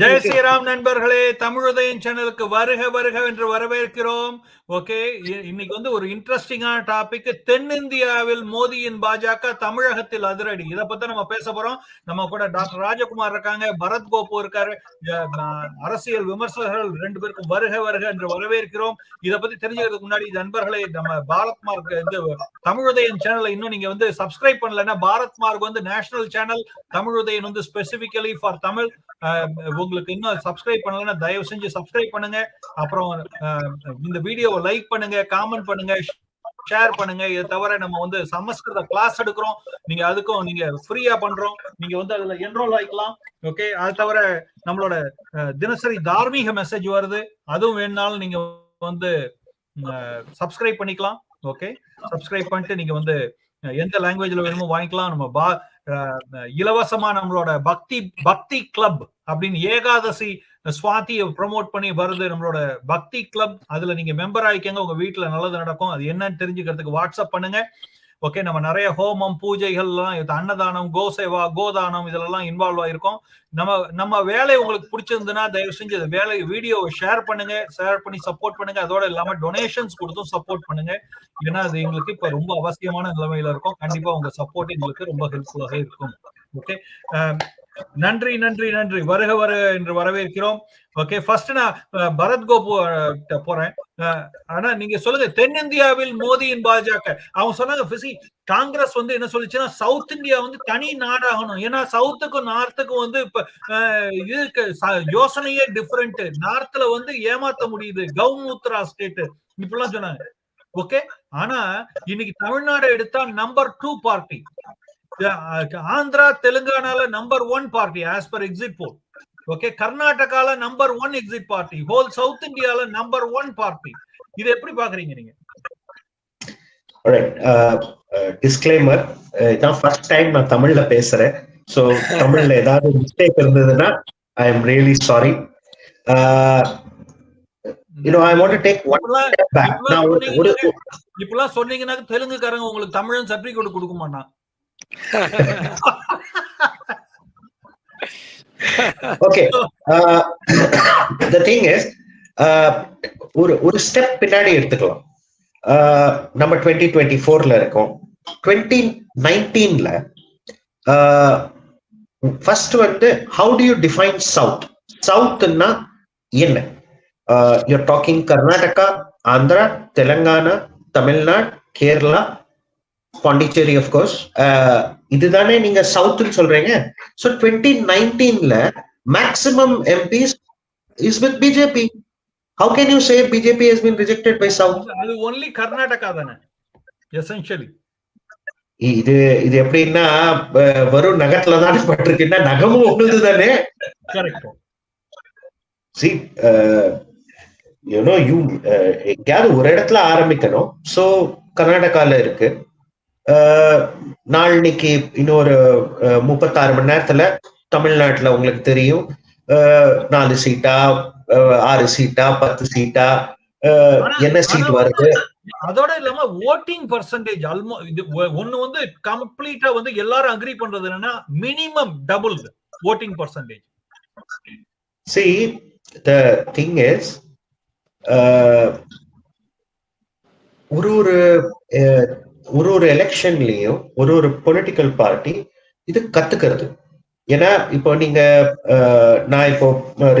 ஜெய் ஸ்ரீராம் நண்பர்களே தமிழுதயம் சேனலுக்கு வருக வருக என்று வரவேற்கிறோம். ஓகே இன்னைக்கு வந்து ஒரு இன்ட்ரெஸ்டிங்கான டாபிக் தென்னிந்தியாவில் மோடியின் பாஜக தமிழகத்தில் அதிரடி. இதை பத்தி நம்ம பேச போறோம். நம்ம கூட டாக்டர் ராஜகுமார் இருக்காங்க பரத் கோபு இருக்காரு அரசியல் விமர்சகர்கள் ரெண்டு பேருக்கும் வருக வருக என்று வரவேற்கிறோம். இதை பத்தி தெரிஞ்சுக்கிறதுக்கு முன்னாடி நண்பர்களே நம்ம பாரத் மார்க் இந்த தமிழுதயம் சேனலை இன்னும் நீங்க வந்து சப்ஸ்கிரைப் பண்ணலன்னா பாரத் மார்க் வந்து நேஷனல் சேனல் தமிழுதயன் வந்து ஸ்பெசிபிக்கலி ஃபார் தமிழ் உங்களுக்கு இன்னும் சப்ஸ்கிரைப் பண்ணலன்னா தயவு செஞ்சு சப்ஸ்கிரைப் பண்ணுங்க. அப்புறம் இந்த வீடியோவை லைக் பண்ணுங்க காமெண்ட் பண்ணுங்க ஷேர் பண்ணுங்க. இதை தவிர நம்ம வந்து சமஸ்கிருத கிளாஸ் எடுக்கிறோம். நீங்க அதுக்கும் நீங்க ஃப்ரீயா பண்றோம். நீங்க வந்து அதுல என்ரோல் ஆயிக்கலாம். ஓகே அது தவிர நம்மளோட தினசரி தார்மீக மெசேஜ் வருது. அதுவும் வேணுனாலும் நீங்க வந்து சப்ஸ்கிரைப் பண்ணிக்கலாம். ஓகே சப்ஸ்கிரைப் பண்ணிட்டு நீங்க வந்து எந்த லாங்குவேஜ்ல வேணுமோ வாங்கிக்கலாம். நம்ம பா இலவசமா நம்மளோட பக்தி பக்தி கிளப் அப்படின்னு ஏகாதசி சுவாத்தியை ப்ரமோட் பண்ணி வருது. நம்மளோட பக்தி கிளப் அதுல நீங்க மெம்பர் ஆயிக்கங்க. உங்க வீட்டுல நல்லது நடக்கும். அது என்னன்னு தெரிஞ்சுக்கிறதுக்கு வாட்ஸ்அப் பண்ணுங்க. ஓகே நம்ம நிறைய ஹோமம் பூஜைகள் எல்லாம் அன்னதானம் கோசேவா கோதானம் இதெல்லாம் இன்வால்வ் ஆயிருக்கோம். நம்ம நம்ம வேலை உங்களுக்கு பிடிச்சிருந்ததுன்னா தயவு செஞ்சு அந்த வேலை வீடியோவை ஷேர் பண்ணுங்க ஷேர் பண்ணி சப்போர்ட் பண்ணுங்க. அதோட இல்லாம டொனேஷன்ஸ் கொடுத்தும் சப்போர்ட் பண்ணுங்க. ஏன்னா அது எங்களுக்கு இப்ப ரொம்ப அவசியமான நிலைமையில இருக்கும். கண்டிப்பா உங்க சப்போர்ட் எங்களுக்கு ரொம்ப ஹெல்ப்ஃபுல்லாக இருக்கும். ஓகே நன்றி நன்றி நன்றி. வருக வருக என்று வரவேற்கிறோம். ஓகே ஃபர்ஸ்ட் நான் பரத் கோபு போறேன். ஆனா நீங்க சொல்லுங்க தென்னிந்தியாவில் மோடியின் பாஜக. அவங்க சொன்னாங்க பிசி காங்கிரஸ் வந்து என்ன சொல்லிச்சுன்னா சவுத் இந்தியா வந்து தனி நாடாகணும். ஏன்னா சவுத்துக்கும் நார்த்துக்கும் வந்து இப்ப இது யோசனையே டிஃபரெண்ட் நார்த்ல வந்து ஏமாத்த முடியுது. கவுமூத்ரா ஸ்டேட் இப்படிலாம் சொன்னாங்க. ஓகே ஆனா இன்னைக்கு தமிழ்நாடு எடுத்தா number two party Andhra தெலுங்கானால number one party as per exit poll okay கர்நாடகால number one exit party whole south இந்தியால நம்பர் ஒன் பார்ட்டி இது எப்படி பாக்குறீங்க நீங்க? டிஸ்கிளைமர் இதான் ஃபர்ஸ்ட் டைம் நான் தமிழ்ல பேசுறேன். சோ தமிழ்ல ஏதாவது மிஸ்டேக் இருந்ததுன்னா ஐ எம் ரியலி சாரி இப்பலாம் சொன்னீங்கன்னா தெலுங்குக்காரங்க உங்களுக்கு தமிழன் சர்டிபிகேட் கொடுக்க மாட்டான். ஓகே த திங் இஸ் ஒரு ஒரு ஸ்டெப் பின்னாடி எடுத்துக்கலாம். நம்ம டுவெண்ட்டி டுவெண்ட்டி ஃபோர்ல இருக்கோம் டுவெண்ட்டி நைன்டீன்ல ஃபர்ஸ்ட் வந்து how do you define south சவுத்னா என்ன? You talking Karnataka Andhra Telangana Tamil Nadu Kerala Pondicherry course இதுதானே நீங்க சவுத்னு சொல்றீங்க? So twenty நைன்டீன்ல maximum MPs is with BJP how can you say BJP has been rejected by south அது only Karnataka தானே essentially இது இது எப்படின்னா வரும் நகத்துல தானே பட்டிருக்குன்னா நகமும் ஒண்ணுது தானே? சி யூனோ யூ எங்கேயாவது ஒரு இடத்துல ஆரம்பிக்கணும். ஸோ கர்நாடகால இருக்கு. நாளைக்கு இன்னொரு முப்பத்தாறு மணி நேரத்துல தமிழ்நாட்டுல உங்களுக்கு தெரியும். நாலு சீட்டா ஆறு சீட்டா பத்து சீட்டா என்ன சீட் வருது? அதோட இல்லாம ஓட்டிங் பர்சன்டேஜ் ஆல்மோ இது ஒண்ணு வந்து கம்ப்ளீட்டா வந்து எல்லாரும் அக்ரி பண்றது என்னன்னா minimum double voting percentage see the thing is ஒரு ஒரு ஒரு ஒரு எலெக்ஷன்லயும் ஒரு ஒரு பொலிட்டிக்கல் பார்ட்டி இது கத்துக்கிறது. ஏன்னா இப்போ நீங்க நான் இப்போ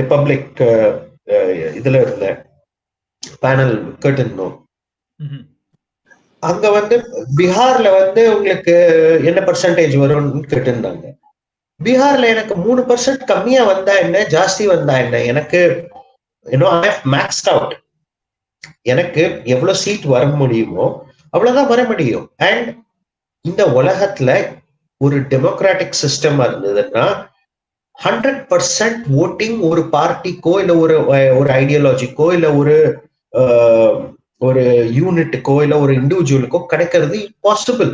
ரிப்பப்ளிக் இதுல இருந்தேன். பேனல் கேட்டிருந்தோம் அங்க வந்து பீகார்ல வந்து உங்களுக்கு என்ன பர்சன்டேஜ் வரும்னு கேட்டிருந்தாங்க. பீகார்ல எனக்கு மூணு பர்சன்ட் கம்மியா வந்தா என்ன ஜாஸ்தி வந்தா என்ன? எனக்கு யூனோ ஐ மேக்ஸ்ட் அவுட் எனக்கு எவ்வளவு சீட் வர முடியுமோ அவ்வளவுதான் வர முடியும். அண்ட் இந்த உலகத்துல ஒரு டெமோக்ராட்டிக் சிஸ்டம் இருந்ததுன்னா ஹண்ட்ரட் பர்சன்ட் ஓட்டிங் ஒரு பார்ட்டிக்கோ இல்ல ஒரு ஒரு ஐடியாலஜிக்கோ இல்ல ஒரு ஒரு யூனிட்டுக்கோ இல்ல ஒரு இண்டிவிஜுவலுக்கோ கிடைக்கிறது இம்பாசிபிள்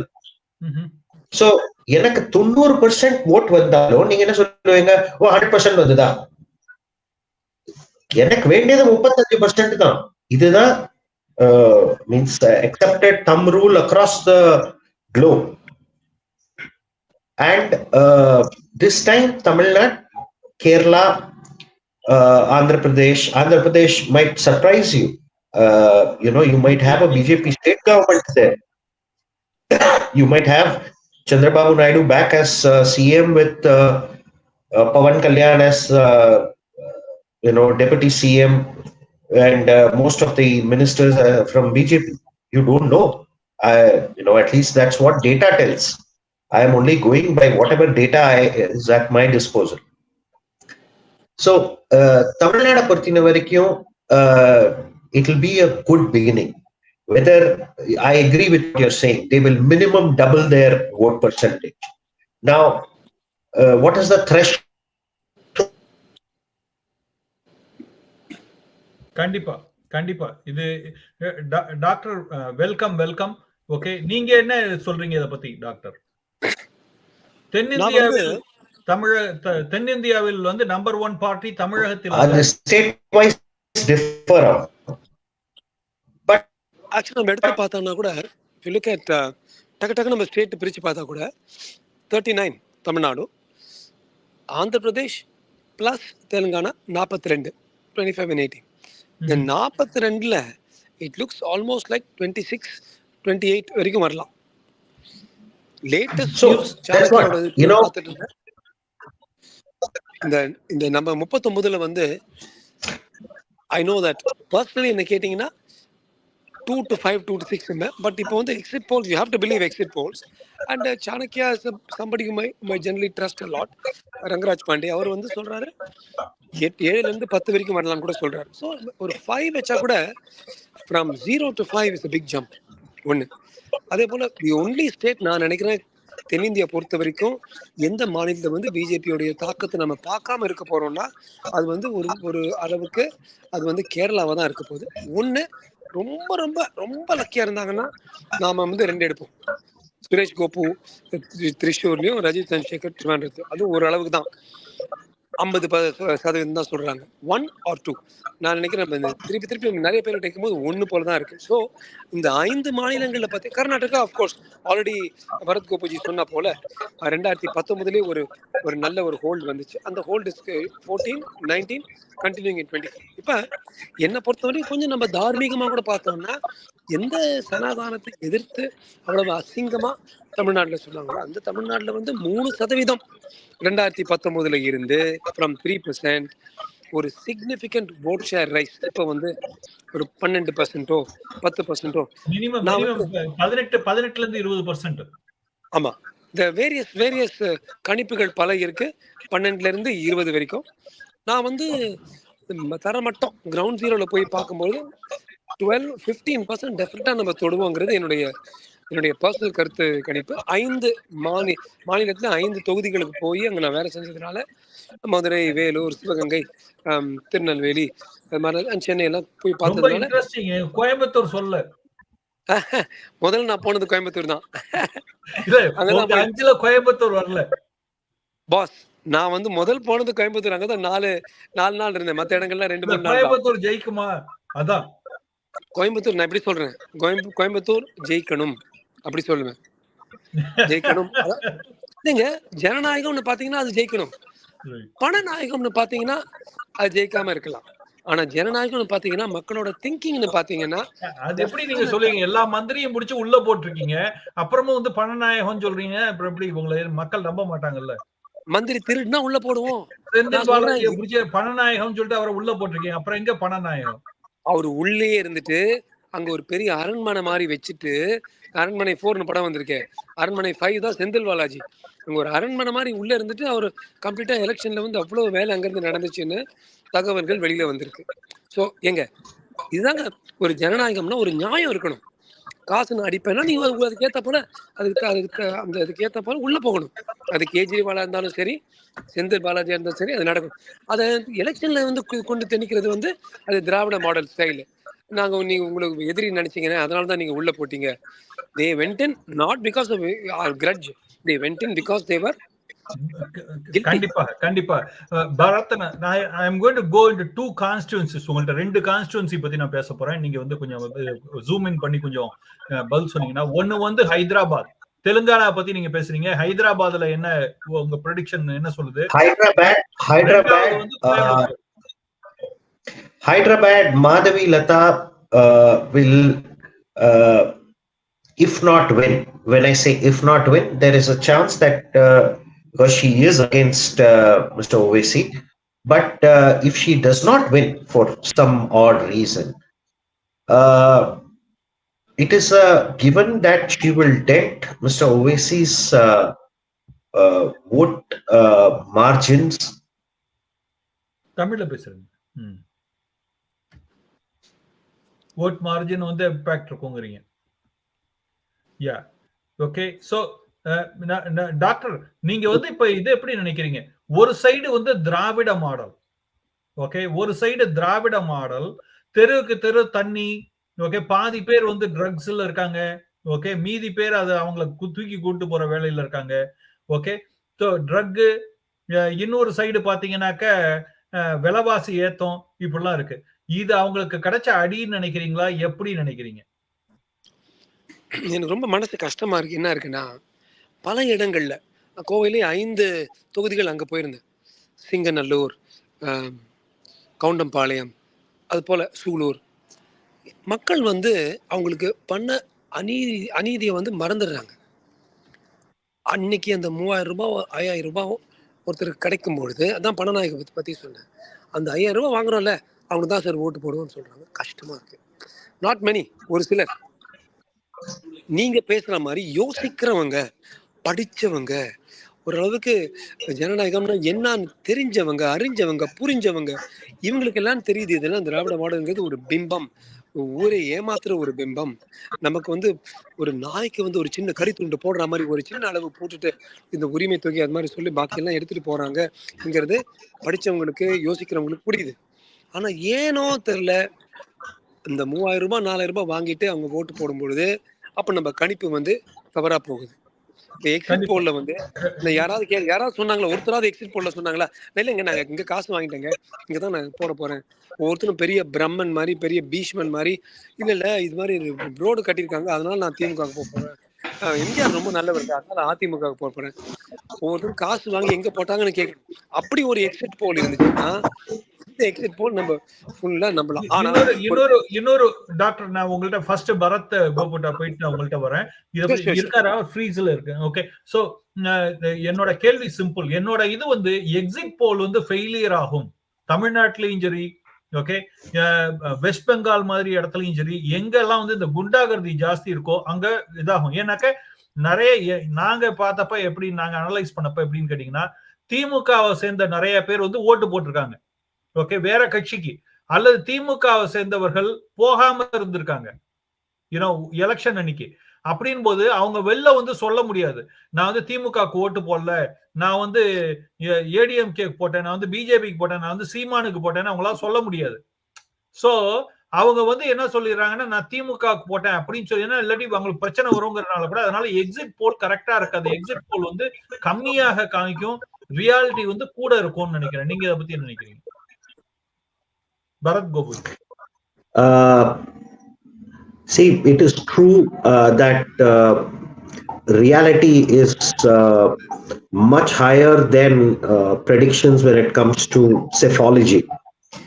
சோ எனக்கு தொண்ணூறு பர்சன்ட் ஓட் வந்தாலும் நீங்க என்ன சொல்லுவீங்க? ஓ ஹண்ட்ரட் பர்சன்ட் வந்துதா? எனக்கு வேண்டியது முப்பத்தஞ்சு பர்சன்ட் தான். இதுதான் uh, means uh, accepted thumb rule across the globe. And uh, this time, Tamil Nadu, Kerala, uh, Andhra Pradesh, Andhra Pradesh might surprise you. Uh, you know, you might have a BJP state government there. you might have Chandrababu Naidu back as uh, CM with Pawan Kalyan as you know deputy CM and uh, most of the ministers are from BJP. You don't know. I, you know, at least that's what data tells. I am only going by whatever data I, is at my disposal. So, uh, தமிழ்நாடை பொறுத்தின வரைக்கும் uh, it will be a good beginning. Whether I agree with what you're saying, they will minimum double their vote percentage. Now, uh, what கண்டிப்பா கண்டிப்பா. இது doctor welcome welcome. Okay நீங்க என்ன சொல்றீங்க இத பத்தி டாக்டர்? தென்னிந்தியாவில் தமிழ த- தென்னிந்தியாவில் வந்து நம்பர் ஒன் பார்ட்டி தமிழகத்தில் differ. ஆக்சுவலி நம்ம எடுத்து பார்த்தோம்னா கூட லுக் அட் டக்கு டக்கு நம்ம ஸ்டேட் பிரித்து பார்த்தா கூட thirty nine Tamil Nadu Andhra Pradesh plus Telangana நாற்பத்தி ரெண்டு டுவெண்ட்டி ஃபைவ் அண்ட் எயிட்டீன் இந்த நாற்பத்தி ரெண்டில் it looks almost like twenty six twenty eight வரைக்கும் வரலாம் லேட்டஸ்ட். இந்த இந்த நம்ம முப்பத்தொன்பதுல வந்து ஐ நோ தட் பர்சனலி என்ன கேட்டிங்கன்னா two to five two to six but இப்போ வந்து exit polls you have to believe exit polls and Chanakya somebody my my generally trust lot Rangaraj Pandey அவர் வந்து சொல்றாரு ஏழுல இருந்து பத்து வரைக்கும் வரலாம்னு கூட சொல்றாரு. ஸோ ஒரு ஃபைவ் வச்சா கூட from zero to five is big jump ஒன்று அதே போல தி ஒன்லி ஸ்டேட் நான் நினைக்கிறேன் தென்னிந்தியா பொறுத்த வரைக்கும் எந்த மாநிலத்தில் வந்து பிஜேபியோடைய தாக்கத்தை நம்ம பார்க்காம இருக்க போறோம்னா அது வந்து ஒரு ஒரு அளவுக்கு அது வந்து கேரளாவாக தான் இருக்க போகுது. ஒன்று ரொம்ப ரொம்ப ரொம்ப லக்கியா இருந்தாங்கன்னா நாம வந்து ரெண்டு எடுப்போம். சுரேஷ் கோபு திரிஷூர்லயும் ரஜித் சந்திரசேகர் திருவாண்டத்து அது ஒரு அளவுக்கு தான். ஐம்பது சதவீதம் தான் சொல்றாங்க. ஒன் ஆர் டூ நான் நினைக்கிறேன் நம்ம இந்த திருப்பி திருப்பி நிறைய பேர் கேட்கும் போது ஒன்று போல தான் இருக்கு. ஸோ இந்த ஐந்து மாநிலங்களில் பார்த்து Karnataka of course already Bharat கோபுஜி சொன்ன போல ரெண்டாயிரத்தி பத்தொன்பதுலேயே ஒரு ஒரு நல்ல ஒரு ஹோல்டு வந்துச்சு. அந்த hold fourteen nineteen continuing in twenty இப்போ என்னை பொறுத்தவரைக்கும் கொஞ்சம் நம்ம தார்மீகமாக கூட பார்த்தோம்னா எந்த சனாதானத்தை எதிர்த்து அவ்வளவு அசிங்கமா தமிழ்நாட்டுல சொன்னாங்களோ அந்த தமிழ்நாட்டுல வந்து மூணு சதவீதம் ரெண்டாயிரத்தி பத்தொன்பதுல இருந்து ஃப்ரம் த்ரீ பர்சன்ட் ஒரு சிக்னிஃபிகண்ட் vote ஷேர் ரைஸ் இப்போ வந்து ஒரு பன்னெண்டு பர்சன்ட்டோ பத்து மினிமம் பதினெட்டு பதினெட்டுல இருந்து இருபது பர்சன்ட் ஆமா. இந்த வேரியஸ் வேரியஸ் கணிப்புகள் பல இருக்கு. பன்னெண்டுல இருந்து இருபது வரைக்கும். நான் வந்து தரமட்டம் கிரவுண்ட் ஜீரோல போய் பார்க்கும்போது டுவெல் ஃபிஃப்டீன் பர்சன்ட் டெஃபினட்டா நம்ம தொடுவோங்கிறது என்னுடைய என்னுடைய பர்சனல் கருத்து கணிப்பு. ஐந்து மாநில மாநிலத்துல ஐந்து தொகுதிகளுக்கு போய் அங்க நான் வேலை செஞ்சதுனால மதுரை வேலூர் சிவகங்கை திருநெல்வேலி அது மாதிரி and சென்னை எல்லாம் போய் பார்த்ததுனால கோயம்புத்தூர் சொல்ல. முதல்ல நான் போனது கோயம்புத்தூர் தான். அங்கதான் அஞ்சுல கோயம்புத்தூர் வரல. பாஸ் நான் வந்து முதல் போனது கோயம்புத்தூர் அங்கதான் நாலு நாலு நாள் இருந்தேன். மத்த இடங்கள்லாம் ரெண்டு மூணு நாள். கோயம்புத்தூர் ஜெயிக்குமா? அதான். கோயம்புத்தூர் நான் எப்படி சொல்றேன். கோயம்பு கோயம்புத்தூர் ஜெயிக்கணும். அப்படி சொல்லுவேன். ஜெயிக்கணும். நீங்க ஜனநாயகம்னு பாத்தீங்கன்னா அது ஜெயிக்கணும். பணநாயகம்னு பாத்தீங்கன்னா அது ஜெயிக்காம இருக்கலாம். ஆனா ஜனநாயகம்னு பாத்தீங்கன்னா மக்களோட திங்கிங்னு பாத்தீங்கன்னா அது எப்படி நீங்க சொல்லுவீங்க? எல்லா மந்திரியும் முடிச்சு உள்ள போட்டிருக்கீங்க. அப்புறமும் வந்து பணநாயகம் சொல்றீங்க. அப்புறம் எப்படி உங்களை மக்கள் நம்ப மாட்டாங்கல்ல? மந்திரி திருடுனா உள்ள போடுவோம். பணநாயகம். சொல்லிட்டு அவரை உள்ள போட்டிருக்கீங்க. அப்புறம் எங்க பணநாயகம்? அவர் உள்ளே இருந்துட்டு அங்க ஒரு பெரிய அரண்மனை மாதிரி வச்சுட்டு அரண்மனை ஃபோர்னு படம் வந்திருக்கேன் அரண்மனை ஃபைவ் தான் செந்தில் பாலாஜி. அங்க ஒரு அரண்மனை மாதிரி உள்ள இருந்துட்டு அவர் கம்ப்ளீட்டா எலெக்ஷன்ல வந்து அவ்வளவு வேலை அங்கிருந்து நடந்துச்சுன்னு தகவல்கள் வெளியில வந்திருக்கு. ஸோ எங்க இதுதாங்க ஒரு ஜனநாயகம்னா ஒரு நியாயம் இருக்கணும். காசு நான் அடிப்பேன்னா நீங்க அதுக்கு அதுக்கேத்த போல அதுக்கு அதுக்கு அந்த அதுக்கேத்த போல உள்ள போகணும். அது கேஜ்ரிவாலா இருந்தாலும் சரி செந்தில் பாலாஜியா இருந்தாலும் சரி அது நடக்கும். அதை எலெக்ஷன்ல வந்து கொண்டு திணிக்கிறது வந்து அது திராவிட மாடல் ஸ்டைல் நாங்க நீங்க உங்களுக்கு எதிரி நினைச்சீங்கன்னா அதனால தான் நீங்க உள்ள போட்டீங்க. They went in not because of grudge they went in because தேவர் கண்டிப்பா கண்டிப்பா. அஹ், Bharat I am going to go into two constituencies உங்கள்ட்ட ரெண்டு கான்ஸ்டியூன்சி பத்தி நான் பேச போறேன். நீங்க வந்து கொஞ்சம் ஜூம் இன் பண்ணி கொஞ்சம் பதில் சொன்னீங்கன்னா ஒன்னு வந்து ஹைதராபாத். தெலுங்கானா பத்தி நீங்க பேசுறீங்க. ஹைதராபாத்ல என்ன உங்க ப்ரெடிக்ஷன் என்ன சொல்லுது. Hyderabad, Madhavi Lata uh, will, uh, if not win, when I say if not win, there is a chance that uh, because she is against uh, Mr. Ovesi, but uh, if she does not win for some odd reason, uh, it is a given that she will dent Mr. Ovesi's uh, uh, vote uh, margins தமிழ்ல பேசுறேங்க ம் vote margin வந்து impact இருக்குங்கிறீங்க yeah okay so doctor நீங்க வந்து இப்ப இது எப்படி நினைக்கிறீங்க? ஒரு சைடு வந்து திராவிட மாடல். ஓகே? ஒரு சைடு திராவிட மாடல். தெருவுக்கு தெரு தண்ணி. ஓகே? பாதி பேர் வந்து ட்ரக்ஸ்ல இருக்காங்க. ஓகே? மீதி பேர் அதை அவங்கள கு- தூக்கி கூட்டு போற வேலையில இருக்காங்க. ஓகே? ஸோ ட்ரக்கு இன்னொரு சைடு பாத்தீங்கன்னாக்க விலவாசி விலைவாசி ஏத்தம் இப்படிலாம் இருக்கு. இது அவங்களுக்கு கிடைச்ச அடின்னு நினைக்கிறீங்களா? எப்படி நினைக்கிறீங்க? எனக்கு ரொம்ப மனசு கஷ்டமா இருக்கு. என்ன இருக்குன்னா பல இடங்கள்ல நான் கோவையிலே ஐந்து தொகுதிகள் அங்க போயிருந்தேன். சிங்கநல்லூர் கவுண்டம்பாளையம் அது போல சூலூர். மக்கள் வந்து அவங்களுக்கு பண்ண அநீதி அநீதியை வந்து மறந்துடுறாங்க. அன்னைக்கு அந்த மூவாயிரம் ரூபாய் ஐயாயிரம் ரூபாய் ஒருத்தருக்கு கிடைக்கும் பொழுது அதான் பணநாயகத்தை பத்தி சொன்னேன். அந்த ஐயாயிரம் ரூபாய் வாங்குறோம்ல அவங்க தான் சார் ஓட்டு போடுவோம்னு சொல்றாங்க. கஷ்டமா இருக்கு. நாட் மெனி ஒரு சிலர். நீங்க பேசுற மாதிரி யோசிக்கிறவங்க படித்தவங்க ஓரளவுக்கு ஜனநாயகம்னா என்னன்னு தெரிஞ்சவங்க அறிஞ்சவங்க புரிஞ்சவங்க இவங்களுக்கு எல்லாம் தெரியுது இதெல்லாம் திராவிட மாடல்ங்கிறது ஒரு பிம்பம். ஊரை ஏமாத்துற ஒரு பிம்பம். நமக்கு வந்து ஒரு நாய்க்கு வந்து ஒரு சின்ன கறி துண்டு போடுற மாதிரி ஒரு சின்ன அளவு போட்டுட்டு இந்த உரிமை தொகை அது மாதிரி சொல்லி பாக்கி எல்லாம் எடுத்துட்டு போறாங்கங்கிறது படிச்சவங்களுக்கு யோசிக்கிறவங்களுக்கு புரியுது. ஆனா ஏனோ தெரியல இந்த மூவாயிரம் ரூபாய் நாலாயிரம் ரூபாய் வாங்கிட்டு அவங்க ஓட்டு போடும் பொழுது அப்ப நம்ம கணிப்பு வந்து தவறா போகுது. இந்த எக்ஸிட். போல்ல வந்து இந்த யாராவது கே யாராவது சொன்னாங்களா? ஒருத்தராவது எக்ஸிட் போல்ல சொன்னாங்களா? இல்லைங்க நாங்க இங்க காசு வாங்கிட்டேங்க. இங்க தான் நான் போட போறேன். ஒவ்வொருத்தரும் பெரிய பிரம்மன் மாதிரி பெரிய பீஷ்மன் மாதிரி இல்ல இல்ல இது மாதிரி ரோடு கட்டியிருக்காங்க. அதனால நான் திமுக போக போறேன். எம்ஜிஆர் ரொம்ப நல்லவர் அதனால அதிமுக போறேன். ஒவ்வொருத்தரும் காசு வாங்கி எங்க போட்டாங்கன்னு கேட்கணும் அப்படி ஒரு எக்ஸிட் போல் இருந்துச்சுன்னா இந்த எக்ஸிட் போல் நம்ம ஃபுல்லா நம்மள இன்னொரு இன்னொரு டாக்டர் நான் உங்கள்ட்ட ஃபர்ஸ்ட் பரத் கோபுட்டா போயிட்டு நான் உங்கள்ட்ட வரேன். இத. இருக்காரா? ஃப்ரீஸ்ல இருக்கு. ஓகே சோ என்னோட கேள்வி சிம்பிள் என்னோட இது வந்து எக்ஸிட் போல் வந்து ஃபெயிலியர் ஆகும். தமிழ்நாட்டிலையும் சரி ஓகே வெஸ்ட் பெங்கால் மாதிரி இடத்துலயும் சரி எங்கெல்லாம் வந்து இந்த குண்டாகர்தி ஜாஸ்தி இருக்கோ அங்க இதாகும். ஏன்னாக்க நிறைய நாங்க பார்த்தப்ப எப்படி நாங்க அனலைஸ் பண்ணப்ப எப்படின்னு கேட்டீங்கன்னா திமுகவை சேர்ந்த நிறைய பேர் வந்து ஓட்டு போட்டிருக்காங்க. ஓகே வேற கட்சிக்கு. அல்லது திமுகவை சேர்ந்தவர்கள் போகாம இருந்திருக்காங்க. யூனோ எலெக்ஷன் அன்னைக்கு. அப்படின் போது அவங்க வெளில வந்து சொல்ல முடியாது. நான் வந்து திமுகக்கு ஓட்டு போடல. நான் வந்து ஏடிஎம்கே போட்டேன். நான் வந்து பிஜேபிக்கு போட்டேன். நான் வந்து சீமானுக்கு போட்டேன்னு அவங்களால சொல்ல முடியாது. சோ அவங்க வந்து என்ன சொல்லிடுறாங்கன்னா நான் திமுகவுக்கு போட்டேன் அப்படின்னு சொல்லி ஏன்னா இல்லாட்டி அவங்களுக்கு பிரச்சனை வருங்கிறதுனால கூட அதனால எக்ஸிட் போல் கரெக்டா இருக்காது. எக்ஸிட் போல் வந்து கம்மியாக காமிக்கும். ரியாலிட்டி வந்து கூட இருக்கும்னு நினைக்கிறேன். நீங்க இதை பத்தி என்ன நினைக்கிறீங்க? Bharat Gopu see, it is true uh, that uh, reality is uh, much higher than uh, predictions when it comes to psephology.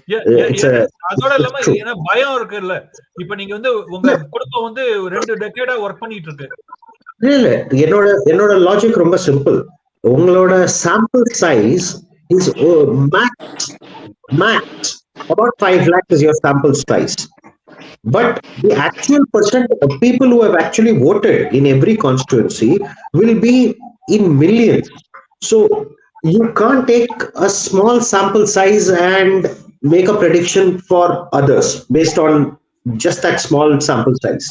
Yeah, Uh, yeah, it's yeah. a அதோட it's இல்லாம true. ஏன்னா பயம் இருக்குல்ல இப்ப நீங்க வந்து உங்க குடும்பம் வந்து ரெண்டு டெக்கேடா ஒர்க் பண்ணிட்டு இருக்கு இல்ல இல்ல என்னோட என்னோட லாஜிக் ரொம்ப சிம்பிள் உங்களோட sample size is max max about 5 lakh is your sample size but the actual percent of people who have actually voted in every constituency will be in millions. So you can't take a small sample size and make a prediction for others based on just that small sample size.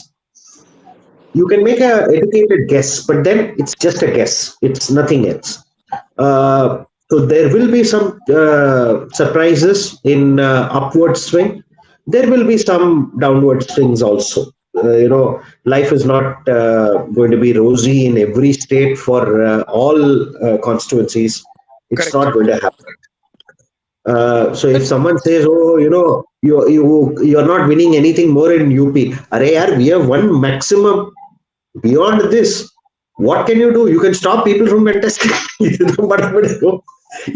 You can make an educated guess but then it's just a guess. It's nothing else. Uh, so there will be some uh, surprises in uh, upward swing there will be some downward swings also uh, you know life is not uh, going to be rosy in every state for uh, all uh, constituencies it's Correct. not going to happen uh, so if someone says oh you know you you you're not winning anything more in up Arey yaar, we have one maximum beyond this what can you do you can stop people from contesting இதுதான் பண்ண முடியும்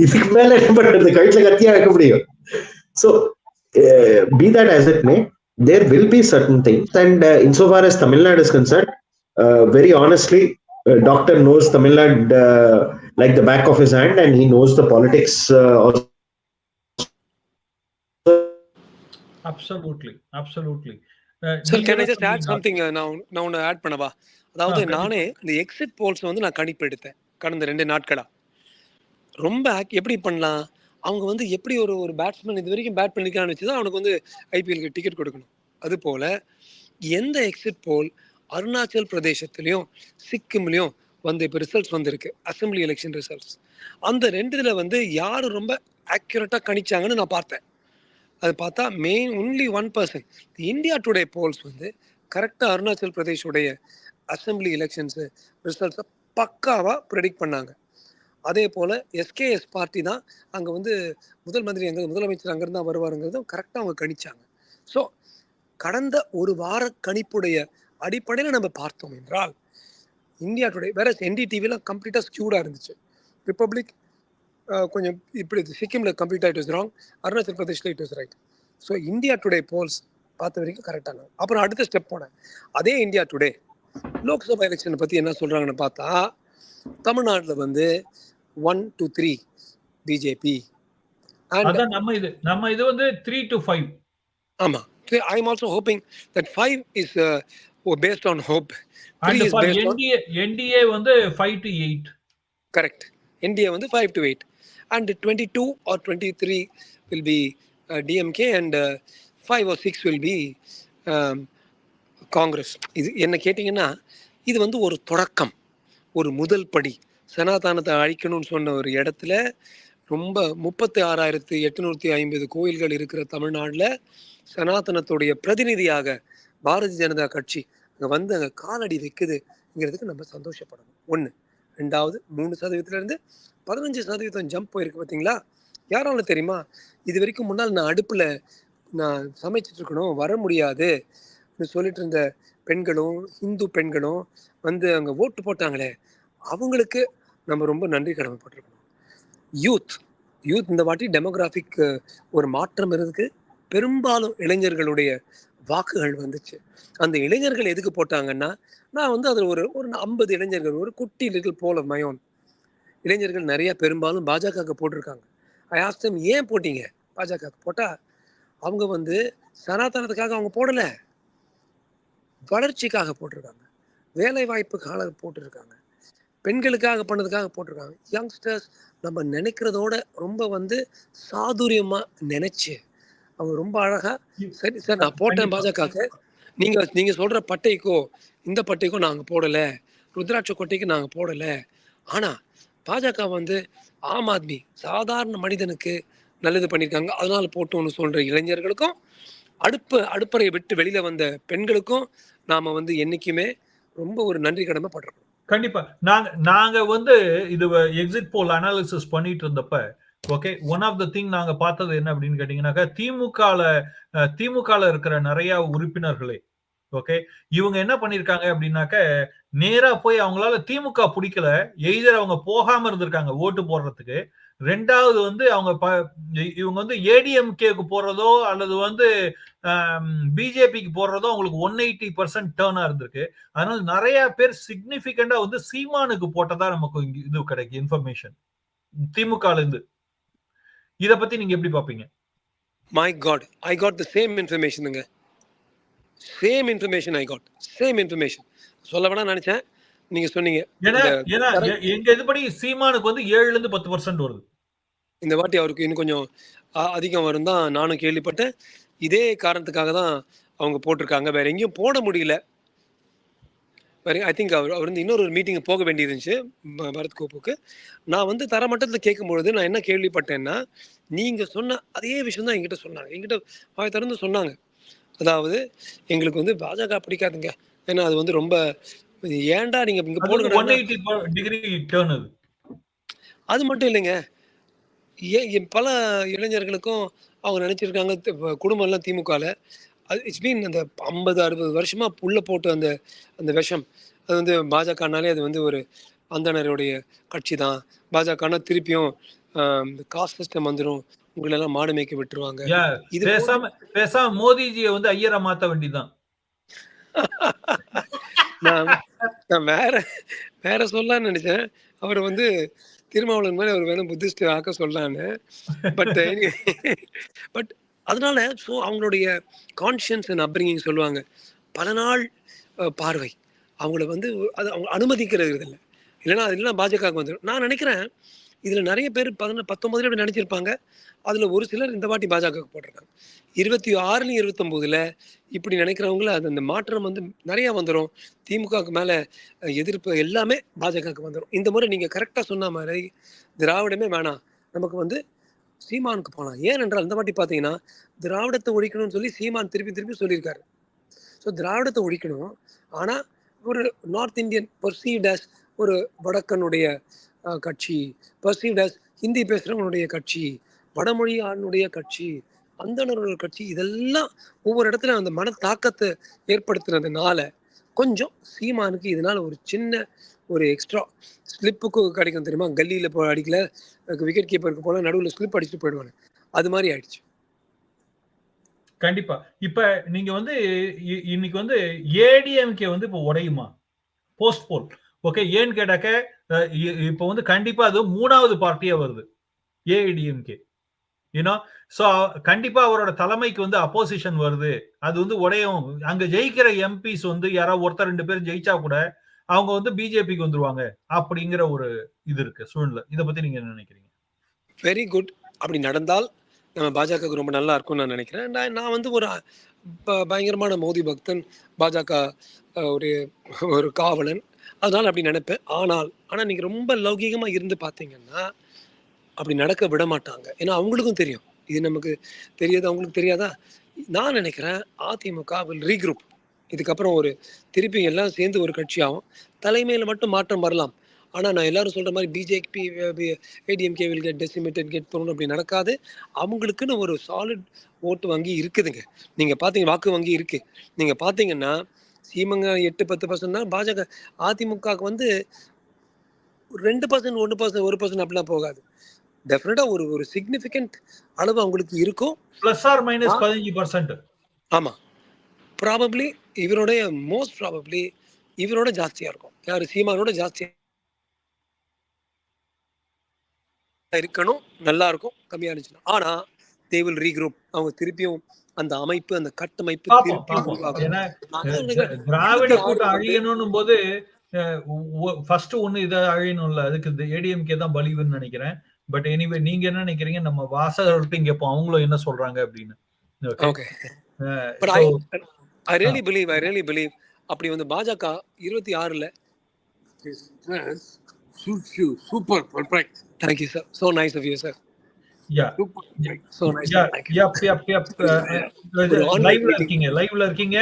இதுக்கு மேல என்ன பண்றது கழுத்துல கத்தியா வைக்க முடியும் so uh, be that as it may, there will be certain things. And uh, insofar as Tamil Nadu is concerned, uh, very honestly, uh, Doctor knows Tamil Nadu uh, like the back of his hand, and he knows the politics uh, also. Absolutely absolutely sir can I just add something நான் நான் ஒன்று add பண்ணவா அதாவது. நானே இந்த exit poles வந்து நான் கணிப்பு எடுத்தேன் கடந்த ரெண்டு நாட்களா ரொம்ப எப்படி பண்ணலாம் அவங்க வந்து எப்படி ஒரு ஒரு பேட்ஸ்மேன் இது வரைக்கும் பேட் பண்ணிருக்கான்னு வச்சு தான் அவனுக்கு வந்து ஐபிஎல்க்கு டிக்கெட் கொடுக்கணும். அது போல எந்த எக்ஸிட் போல் அருணாச்சல் பிரதேசத்துலயும் சிக்கிம்லயும் வந்து இப்போ ரிசல்ட்ஸ் வந்திருக்கு. அசெம்பிளி எலெக்ஷன் ரிசல்ட்ஸ் அந்த ரெண்டு இதில் வந்து யார் ரொம்ப ஆக்யூரேட்டாக கணிச்சாங்கன்னு நான் பார்த்தேன். அது பார்த்தா main only one person India Today polls வந்து கரெக்டாக அருணாச்சல் பிரதேஷோடைய அசெம்பிளி எலெக்ஷன்ஸு ரிசல்ட்ஸை பக்காவாக ப்ரெடிக்ட் பண்ணாங்க. அதே போல் எஸ்கேஎஸ் பார்ட்டி தான் அங்கே வந்து முதல் மந்திரி அங்கே முதலமைச்சர் அங்கேருந்து தான் வருவாருங்கிறதும் கரெக்டாக அவங்க கணிச்சாங்க. ஸோ கடந்த ஒரு வார கணிப்புடைய அடிப்படையில் நம்ம பார்த்தோம் என்றால் இந்தியா டுடே வேற என்டிடிவிலாம் கம்ப்ளீட்டாக ஸ்கியூடாக இருந்துச்சு. ரிப்பப்ளிக் கொஞ்சம் இப்படி சிக்கிமில் கம்ப்ளீட்டாக it is wrong Arunachal பிரதேஷில் it is right so India today polls பார்த்த வரைக்கும் கரெக்டான அப்புறம் அடுத்த ஸ்டெப் போனேன். அதே இந்தியா டுடே லோக்சபா எலெக்ஷனை பற்றி என்ன சொல்கிறாங்கன்னு பார்த்தா தமிழ்நாட்டில் வந்து one to three BJP and அதான் நம்ம இது நம்ம இது வந்து த்ரீ டு ஃபைவ் ஆமாம் I am also hoping that five is based on hope three and NDA NDA வந்து five to eight correct. India வந்து 5 to 8 and 22 or 23 will be uh, dmk and uh, 5 or 6 will be um, Congress இது என்ன கேட்டிங்கன்னா இது வந்து ஒரு தொடக்கம். ஒரு முதல் படி. சனாதனத்தை அழிக்கணும்னு சொன்ன ஒரு இடத்துல ரொம்ப முப்பத்தி ஆறாயிரத்து எட்நூற்றி ஐம்பது கோயில்கள் இருக்கிற தமிழ்நாட்டில் சனாதனத்துடைய பிரதிநிதியாக பாரதிய ஜனதா கட்சி அங்கே வந்து அங்கே காலடி வைக்குதுங்கிறதுக்கு நம்ம சந்தோஷப்படணும். ஒன்று ரெண்டாவது மூணு சதவீதத்துலேருந்து பதினஞ்சு சதவீதம் ஜம்ப் போயிருக்கு பார்த்தீங்களா யாரால தெரியுமா? இது வரைக்கும் முன்னால் நான் அடுப்பில் நான் சமைச்சிட்டு இருக்கணும் வர முடியாது சொல்லிட்டு இருந்த பெண்களும் இந்து பெண்களும் வந்து அங்கே ஓட்டு போட்டாங்களே. அவங்களுக்கு நம்ம ரொம்ப நன்றி கடமைப்பட்டிருக்கணும். யூத் யூத் இந்த வாட்டி டெமோகிராஃபிக் ஒரு மாற்றம் இருக்கு பெரும்பாலும் இளைஞர்களுடைய வாக்குகள் வந்துச்சு. அந்த இளைஞர்கள் எதுக்கு போட்டாங்கன்னா நான் வந்து அதில் ஒரு ஒரு ஐம்பது இளைஞர்கள் ஒரு குட்டி லிட்டில் போல் மயோன் இளைஞர்கள் நிறைய பெரும்பாலும் பாஜகவுக்கு போட்டிருக்காங்க. ஐ ஆஸ்டம் ஏன் போட்டீங்க? பாஜகவுக்கு போட்டா அவங்க வந்து சனாதனத்துக்காக அவங்க போடலை. வளர்ச்சிக்காக போட்டிருக்காங்க. வேலை வாய்ப்புக்காக போட்டிருக்காங்க. பெண்களுக்காக பண்ணதுக்காக போட்டிருக்காங்க. யங்ஸ்டர்ஸ் நம்ம நினைக்கிறதோட ரொம்ப வந்து சாதுரியமா நினைச்சு அவங்க ரொம்ப அழகா சரி சார் நான் போட்டேன் பாஜகவுக்கு. நீங்க நீங்க சொல்ற பட்டைக்கோ இந்த பட்டைக்கோ நாங்க போடல. ருத்ராட்ச கொட்டைக்கு நாங்க போடல. ஆனா பாஜக வந்து ஆம் ஆத்மி சாதாரண மனிதனுக்கு நல்லது பண்ணியிருக்காங்க அதனால போட்டோம்னு சொல்ற இளைஞர்களுக்கும் அடுப்பு அடுப்பறையை விட்டு வெளியில வந்த பெண்களுக்கும் நாம வந்து என்னைக்குமே ரொம்ப ஒரு நன்றி கடமை பட்டிருக்கோம் கண்டிப்பா. நாங்க நாங்க வந்து இது எக்ஸிட் போல் அனாலிசிஸ் பண்ணிட்டு இருந்தப்ப okay one of the thing நாங்க பார்த்தது என்ன அப்படின்னு கேட்டீங்கன்னாக்கா திமுகல திமுகல இருக்கிற நிறைய உறுப்பினர்களே ஓகே இவங்க என்ன பண்ணிருக்காங்க அப்படின்னாக்க நேரா போய் அவங்களால திமுக பிடிக்கல எய்தர் அவங்க போகாம இருந்திருக்காங்க ஓட்டு போடுறதுக்கு ரெண்டாவது வந்து அவங்க இவங்க வந்து ஏடிஎம்கேக்கு போறதோ அல்லது வந்து பிஜேபிக்கு போடுறதோ அவங்களுக்கு ஒன் எயிட்டி பர்சன்ட் டேர்னா இருந்திருக்கு. அதனால நிறைய பேர் சிக்னிபிகண்டா வந்து சீமானுக்கு போட்டதா நமக்கு இது கிடைக்கும் இன்ஃபர்மேஷன் திமுக இருந்து இத பத்தி நீங்க எப்படி பாப்பீங்க? My god I got the same இன்ஃபர்மேஷனுங்க same information I got same information சொல்ல வேணா நினைச்சேன். நீங்க சொன்னீங்க. ஏன்னா ஏன்னா எங்க இதுபடி சீமானுக்கு வந்து ஏழுல இருந்து பத்து பர்சன்ட் வருது? இந்த வாட்டி அவருக்கு இன்னும் கொஞ்சம் அதிகம் வரும் தான் நானும் கேள்விப்பட்டேன். இதே காரணத்துக்காக தான் அவங்க போட்டிருக்காங்க. வேற எங்கேயும் போட முடியல. வேற ஐ திங்க் அவர் அவர் வந்து இன்னொரு மீட்டிங் போக வேண்டியிருந்துச்சு பரத் கோப்புக்கு நான் வந்து தரமட்டத்தில் கேட்கும்பொழுது நான் என்ன கேள்விப்பட்டேன்னா நீங்க சொன்ன அதே விஷயம் தான் என்கிட்ட சொன்னாங்க. என்கிட்ட வாய் திறந்து சொன்னாங்க. அதாவது எங்களுக்கு வந்து பாஜக பிடிக்காதுங்க. ஏன்னா அது வந்து ரொம்ப ஏன்டா நீங்க இங்க போடுங்க அது. அது மட்டும் இல்லைங்க. பல இளைஞர்களுக்கும் அவங்க நினைச்சிருக்காங்க குடும்பம் எல்லாம் திமுகல. அது இட்ஸ் மீன் அந்த ஐம்பது அறுபது வருஷமா புள்ள போட்டு அந்த அந்த விஷம். அது வந்து பாஜகனாலே அது வந்து ஒரு அந்தனருடைய கட்சி தான் பாஜகனா திருப்பியும் காஸ்ட் சிஸ்டம் வந்துடும் உங்களை எல்லாம் மாடு மேய்க்க விட்டுருவாங்க. இது பேசாம பேசாம மோடிஜியை வந்து ஐயரை மாத்த வேண்டியதுதான் நான் நான் வேற வேற சொல்லலாம்னு நினைச்சேன். அவர் வந்து திருமாவளவன் மாதிரி அவர் வேணும் புத்திஸ்ட் ஆக்க சொல்லலான்னு பட் பட் அதனால ஸோ அவங்களுடைய கான்ஷியன்ஸ் அண்ட் அப்ரிங்கிங் சொல்லுவாங்க. பல நாள் பார்வை. அவங்கள வந்து அது அவங்க அனுமதிக்கிறது இல்லை. இல்லைன்னா அது இல்லைன்னா பாஜகவுக்கு வந்துடும் நான் நினைக்கிறேன் இதில் நிறைய பேர் பதின பத்தொம்பதுல இப்படி நினச்சிருப்பாங்க அதில் ஒரு சிலர் இந்த வாட்டி பாஜகவுக்கு போட்டிருக்காங்க. இருபத்தி ஆறுலையும் இருபத்தொம்போதில் இப்படி நினைக்கிறவங்கள அது அந்த மாற்றம் வந்து நிறையா வந்துடும் திமுகவுக்கு மேலே எதிர்ப்பு எல்லாமே பாஜகவுக்கு வந்துடும் இந்த முறை நீங்கள் கரெக்டாக சொன்ன மாதிரி திராவிடமே வேணாம். நமக்கு வந்து சீமானுக்கு போகலாம். ஏனென்றால் இந்த வாட்டி பார்த்தீங்கன்னா திராவிடத்தை ஒழிக்கணும்னு சொல்லி சீமான் திருப்பி திருப்பி சொல்லியிருக்காரு. ஸோ திராவிடத்தை ஒழிக்கணும். ஆனால் ஒரு நார்த் இந்தியன் பர்சீவ்ட் as ஒரு வடக்கனுடைய கட்சி. பர்சீவ்ட் அஸ் ஹிந்தி பேசுகிறவனுடைய கட்சி வடமொழி ஆளுடைய கட்சி அந்தணர்கள் கட்சி இதெல்லாம் ஒவ்வொரு இடத்துல அந்த மன தாக்கத்தை ஏற்படுத்துனதுனால கொஞ்சம் சீமானுக்கு இதனால் ஒரு சின்ன ஒரு எக்ஸ்ட்ரா ஸ்லிப்புக்கு கிடைக்கும் தெரியுமா? கல்லியில் போ அடிக்கல விக்கெட் கீப்பருக்கு போனால் நடுவில் ஸ்லிப் அடிச்சுட்டு போயிடுவாங்க. அது மாதிரி ஆயிடுச்சு. கண்டிப்பா. இப்ப நீங்க வந்து இ- இன்னைக்கு வந்து ஏடிஎம்கே வந்து இப்ப உடையுமா? போஸ்ட் போல் ஓகே ஏன்னு கேட்டாக்க இப்போ இ- வந்து கண்டிப்பா அது மூணாவது பார்ட்டியா வருது. ஏஐடிஎம்கே யூனோ ஸோ கண்டிப்பா அவரோட தலைமைக்கு வந்து அப்போசிஷன் வருது. அது வந்து உடையும் அங்க ஜெயிக்கிற எம்பிஸ் வந்து யாராவது ஒருத்தர் ரெண்டு பேர் ஜெயிச்சா கூட அவங்க வந்து பிஜேபிக்கு வந்துருவாங்க அப்படிங்கிற ஒரு இது இருக்கு சூழ்நிலை. இதை பத்தி நீங்க என்ன நினைக்கிறீங்க? வெரி குட் அப்படி நடந்தால் நம்ம பாஜகவுக்கு ரொம்ப நல்லா இருக்கும்னு நான் நினைக்கிறேன். நான் நான் வந்து ஒரு ப- பயங்கரமான மோதி பக்தன் பாஜக ஒரு ஒரு காவலன். அதனால அப்படி நினைப்பேன். ஆனால் ஆனால் நீங்கள் ரொம்ப லௌகீகமாக இருந்து பார்த்தீங்கன்னா அப்படி நடக்க விட மாட்டாங்க. ஏன்னா அவங்களுக்கும் தெரியும். இது நமக்கு தெரியாது? அவங்களுக்கு தெரியாதா? நான் நினைக்கிறேன் அதிமுக வில் ரீக்ரூப் இதுக்கப்புறம் ஒரு திருப்பி எல்லாம் சேர்ந்து ஒரு கட்சியாகும். தலைமையில் மட்டும் மாற்றம் வரலாம். ஆனால் நான் எல்லாரும் சொல்ற மாதிரி BJP ADMK will get decimated get தோணும் அப்படி நடக்காது. அவங்களுக்குன்னு ஒரு சாலிட் ஓட்டு வங்கி இருக்குதுங்க. நீங்க பார்த்தீங்க வாக்கு வங்கி இருக்கு. நீங்கள் பார்த்தீங்கன்னா சீமங்க எட்டு பத்து பர்சன்ட்னா பாஜக அதிமுகவுக்கு வந்து ரெண்டு பர்சன்ட் ஒன்று பர்சன்ட் ஒரு பர்சன்ட் அப்படிலாம் போகாது. டெஃபினட்டா ஒரு ஒரு சிக்னிஃபிகண்ட் அளவு அவங்களுக்கு இருக்கும். பிளஸ் ஆர் மைனஸ் பதினஞ்சு பர்சன்ட் ஆமா. ப்ராபப்ளி இவருடைய மோஸ்ட் ப்ராபப்ளி இவரோட ஜாஸ்தியா இருக்கும். யாரு? சீமானோட ஜாஸ்தியா இருக்கணும் நல்லா இருக்கும் கம்மியா இருந்துச்சுன்னா. ஆனா தே வில் ரீக்ரூப் அவங்க திருப்பியும் அந்த அமைப்பு அந்த கட்டமைப்பு திருப்பியும் திராவிட கூட்டம் ஆறு அழியணும் போது ஃபர்ஸ்ட் ஒண்ணு இதை அழியணும்ல. அதுக்கு இந்த ஏடிஎம்கே தான் பலிவுன்னு நினைக்கிறேன். பட் எனிவே நீங்க என்ன நினைக்கிறீங்க? நம்ம வாசகர்கள்ட்டையும் கேட்போம் அவங்களும் என்ன சொல்றாங்க அப்படின்னு. I really believe I really believe அப்படி வந்து பாஜக இருபத்தி ஆறுல. Super, perfect. Thank you sir so nice of you sir yeah yeah லைவ்ல. இருக்கீங்க லைவ்ல இருக்கீங்க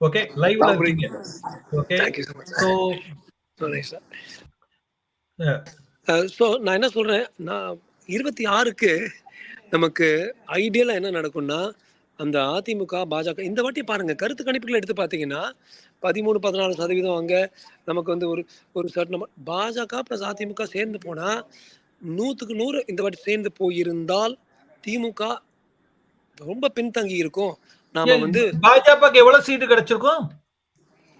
ஓகே லைவ்ல இருக்கீங்க okay so so nice. So நான் என்ன சொல்றேன்? நான் இருபத்தி ஆறுக்கு நமக்கு ஐடியலா என்ன நடக்கும்னா அந்த அதிமுக பாஜக இந்த வாட்டி பாருங்க கருத்து கணிப்புகள் எடுத்து பார்த்தீங்கன்னா பதிமூணு பதினாலு சதவீதம் அங்க நமக்கு வந்து ஒரு ஒரு சட்டம் பாஜக பிளஸ் அதிமுக சேர்ந்து போனா நூத்துக்கு நூறு இந்த வாட்டி சேர்ந்து போயிருந்தால் திமுக ரொம்ப பின்தங்கி இருக்கும். நாம வந்து பாஜகக்கு எவ்வளவு சீட்டு கிடைச்சிருக்கும்?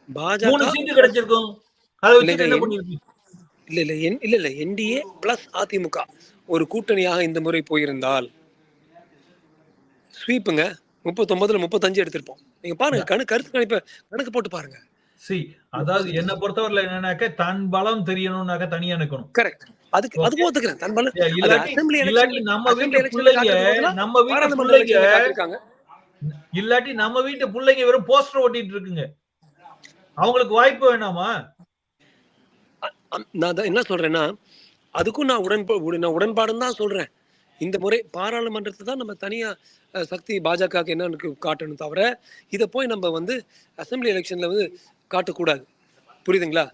பாஜக சீட்டு கிடைச்சிருக்கும். இல்ல இல்ல இல்ல இல்ல என்டிஏ பிளஸ் அதிமுக ஒரு கூட்டணியாக இந்த முறை போயிருந்தால் ஸ்வீப்புங்க முப்பத்தொன்பதுல முப்பத்தஞ்சு எடுத்திருப்போம். நீங்க பாருங்க கணக்கு கருத்து கணிப்ப கணக்கு போட்டு பாருங்க. சி அதாவது என்ன பொறுத்தவரையில என்னன்னாக்க தன் பலம் தெரியணும்னாக்க தனியா நிக்கணும். கரெக்ட் அதுக்கு. அதுக்கும் ஒத்துக்கிறேன். தன் பலம். Yeah, இல்லாட்டி நம்ம வீட்டு பிள்ளைங்க நம்ம வீட்டு இல்லாட்டி நம்ம வீட்டு பிள்ளைங்க வெறும் போஸ்டர் ஓட்டிட்டு இருக்குங்க. அவங்களுக்கு வாய்ப்பு வேணாமா? நான் என்ன சொல்றேன்னா அதுக்கும் நான் உடன்பா உட- நான் உடன்பாடுன்னு தான் சொல்றேன். இந்த முறை பாராளுமன்றத்தை தான் நம்ம தனியா சக்தி பாஜக என்னன்னு காட்டணும் தவிர இதை போய் நம்ம வந்து அசெம்பிளி எலெக்ஷன்ல வந்து காட்டக்கூடாது. புரியுதுங்களா?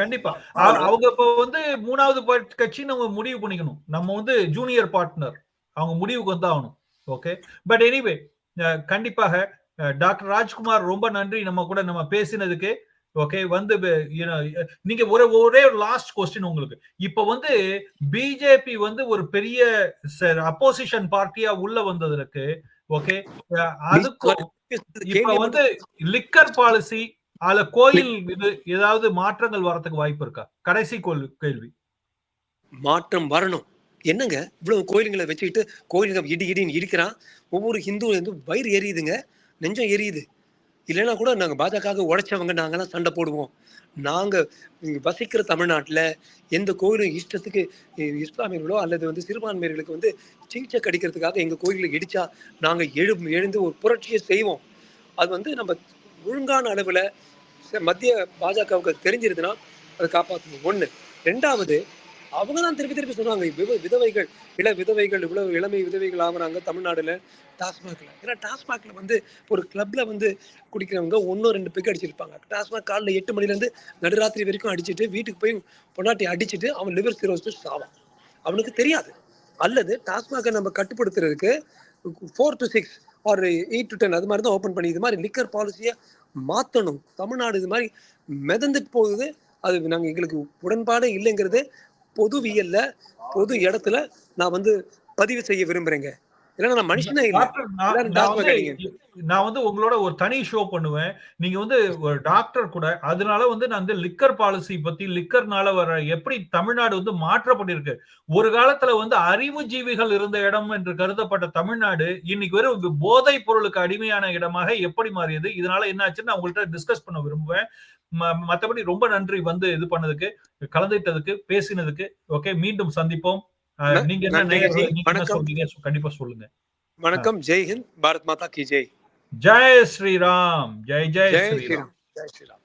கண்டிப்பா. அவங்க இப்ப வந்து மூணாவது கட்சி நம்ம முடிவு பண்ணிக்கணும். நம்ம வந்து ஜூனியர் பார்ட்னர் அவங்க முடிவுக்கு வந்து ஆகணும். ஓகே பட் எனிவே கண்டிப்பாக டாக்டர் ராஜ்குமார் ரொம்ப நன்றி. நம்ம கூட நம்ம பேசினதுக்கு. ஓகே வந்து நீங்க ஒரு ஒரே ஒரு லாஸ்ட் கொஸ்டின் உங்களுக்கு. இப்ப வந்து பிஜேபி வந்து ஒரு பெரிய அப்போசிஷன் பார்ட்டியா உள்ள வந்ததற்கு ஓகே அதுக்கும் இப்ப வந்து லிக்கர் பாலிசி அதுல கோயில் இது ஏதாவது மாற்றங்கள் வரதுக்கு வாய்ப்பு இருக்கா? கடைசி கேள்வி. மாற்றம் வரணும். என்னங்க? இவ்வளவு கோயிலுங்களை வச்சுக்கிட்டு கோயிலுங்க இடி இடின்னு இடிக்கிறான் ஒவ்வொரு ஹிந்து வந்து வயிறு எரியுதுங்க. நெஞ்சம் எரியுது. இல்லைன்னா கூட நாங்க பாஜக உடைச்சவங்க நாங்கெல்லாம் சண்டை போடுவோம். நாங்க இங்க வசிக்கிற தமிழ்நாட்டுல எந்த கோயிலும் இஷ்டத்துக்கு இஸ்லாமியர்களோ அல்லது வந்து சிறுபான்மையர்களுக்கு வந்து சிகிச்சை கடிக்கிறதுக்காக எங்க கோயிலை இடிச்சா நாங்க எழு எழுந்து ஒரு புரட்சியை செய்வோம். அது வந்து நம்ம ஒழுங்கான அளவில் மத்திய பாஜகவுக்கு தெரிஞ்சிருதுன்னா அதை காப்பாற்றணும் ஒன்று ரெண்டாவது அவங்க தான் திருப்பி திருப்பி சொல்றாங்க விவ- விதவைகள் இள விதவைகள் இவ்வளவு இளமை விதவைகள் ஆகுறாங்க தமிழ்நாடுல டாஸ்மாக்ல. ஏன்னா டாஸ்மாக்ல வந்து ஒரு கிளப்ல வந்து குடிக்கிறவங்க ஒன்னும் ரெண்டு பேருக்கு அடிச்சிருப்பாங்க. டாஸ்மாக் காலைல எட்டு மணில இருந்து நடுராத்திரி வரைக்கும் அடிச்சுட்டு வீட்டுக்கு போய் பொண்டாட்டி அடிச்சுட்டு அவன் லிவர் சிரோசிஸ் சாவான் அவனுக்கு தெரியாது. அல்லது டாஸ்மாகை நம்ம கட்டுப்படுத்துறதுக்கு four to six or eight to ten அது மாதிரி தான் ஓப்பன் பண்ணி இது மாதிரி லிக்கர் பாலிசியை மாற்றணும் தமிழ்நாடு இது மாதிரி மிதந்துட்டு போகுது. அது நாங்கள் எங்களுக்கு உடன்பாடே இல்லைங்கிறது பொதுவியல்ல பொது இடத்துல நான் வந்து பதிவு செய்ய விரும்புகிறேங்க இல்லைன்னா நான் மனுஷனே இல்லை. நான் வந்து உங்களோட ஒரு தனி ஷோ பண்ணுவேன். நீங்க வந்து ஒரு டாக்டர் கூட அதனால வந்து நான் வந்து லிக்கர் பாலிசி பத்தி லிக்கர்னால வர எப்படி தமிழ்நாடு வந்து மாற்றப்பட்டிருக்கு. ஒரு காலத்துல வந்து அறிவுஜீவிகள் இருந்த இடம் என்று கருதப்பட்ட தமிழ்நாடு இன்னைக்கு வெறும் போதைப் பொருளுக்கு அடிமையான இடமாக எப்படி மாறியது? இதனால என்ன ஆச்சுன்னு நான் உங்கள்கிட்ட டிஸ்கஸ் பண்ண விரும்புவேன். மத்தபடி ரொம்ப நன்றி வந்து இது பண்ணதுக்கு கலந்துட்டதுக்கு பேசினதுக்கு. ஓகே மீண்டும் சந்திப்போம். அஹ், ந- நீங்க என்ன நன்றி, நேயர் ஜி. நீங்க என்ன வணக்கம். சொல்றீங்க கண்டிப்பா சொல்லுங்க. வணக்கம். ஜெய் ஹிந்த். பாரத் மாதா கி ஜெய். ஜெய் ஸ்ரீராம். ஜெய் ஜெய் ஜெய் ஸ்ரீராம். ஸ்ரீராம். ஜெய் ஸ்ரீராம்.